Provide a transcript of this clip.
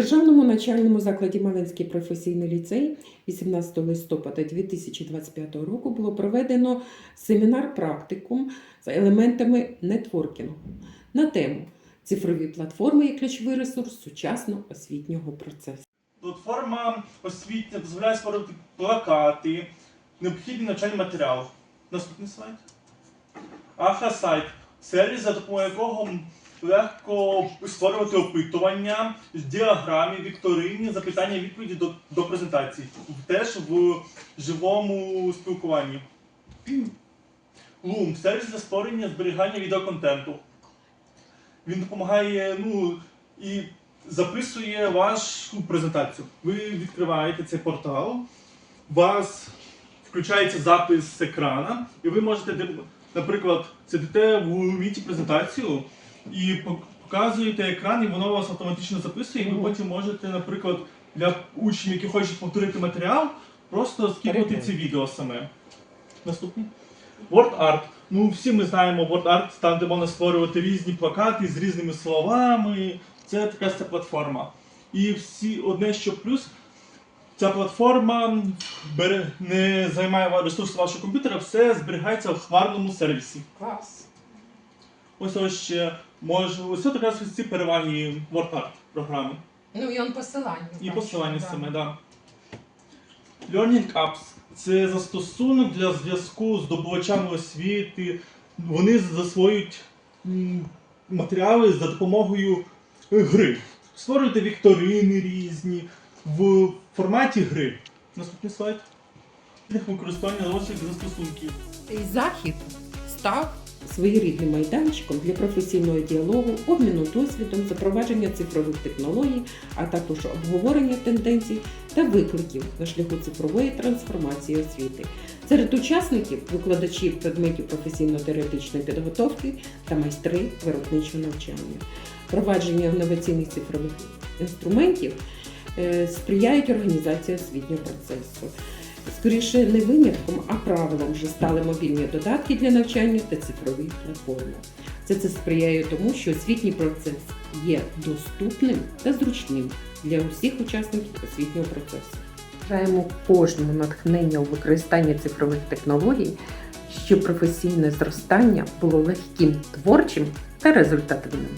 Державному навчальному закладі Малинський професійний ліцей 18 листопада 2025 року було проведено семінар практикум з елементами нетворкінгу на тему цифрові платформи як ключовий ресурс сучасного освітнього процесу. Платформа освітня дозволяє створити плакати, необхідний навчальний матеріал. Наступний слайд. Аха сайт. Сервіс, за допомогою якого легко створювати опитування, діаграмі, вікторині, запитання і відповіді до, до презентації. Теж в живому спілкуванні. Loom сервіс для створення зберігання відеоконтенту. Він допомагає, ну, і записує вашу презентацію. Ви відкриваєте цей портал, у вас включається запис з екрана, і ви можете, наприклад, сидите в міті презентацію і пок- показуєте екран, і воно вас автоматично записує, і ви потім можете, наприклад, для учнів, які хочуть повторити матеріал, просто Перекинути. це відео саме. Наступний. WordArt. Ну, всі ми знаємо WordArt, там, де можна створювати різні плакати з різними словами. Це така ця платформа. І всі одне що плюс, ця платформа бере, не займає ресурси вашого комп'ютера, все зберігається в хмарному сервісі. Клас! Ось ось ще може. Ось це якраз ці переваги WordArt програми. Ну і он посилання. І посилання да. саме, да. Learning Apps це застосунок для зв'язку з здобувачами освіти. Вони засвоюють матеріали за допомогою гри. Створюєте вікторини різні в форматі гри. Наступний слайд. Використання наочних застосунків. Цей захід став своєрідним майданчиком для професійного діалогу, обміну досвідом, запровадження цифрових технологій, а також обговорення тенденцій та викликів на шляху цифрової трансформації освіти. Серед учасників викладачі предметів професійно-теоретичної підготовки та майстри виробничого навчання. Провадження інноваційних цифрових інструментів е, сприяють організації освітнього процесу. Скоріше не винятком, а правилом вже стали мобільні додатки для навчання та цифрові платформи. Це це сприяє тому, що освітній процес є доступним та зручним для усіх учасників освітнього процесу. Бажаємо кожному натхнення у використанні цифрових технологій, щоб професійне зростання було легким, творчим та результативним.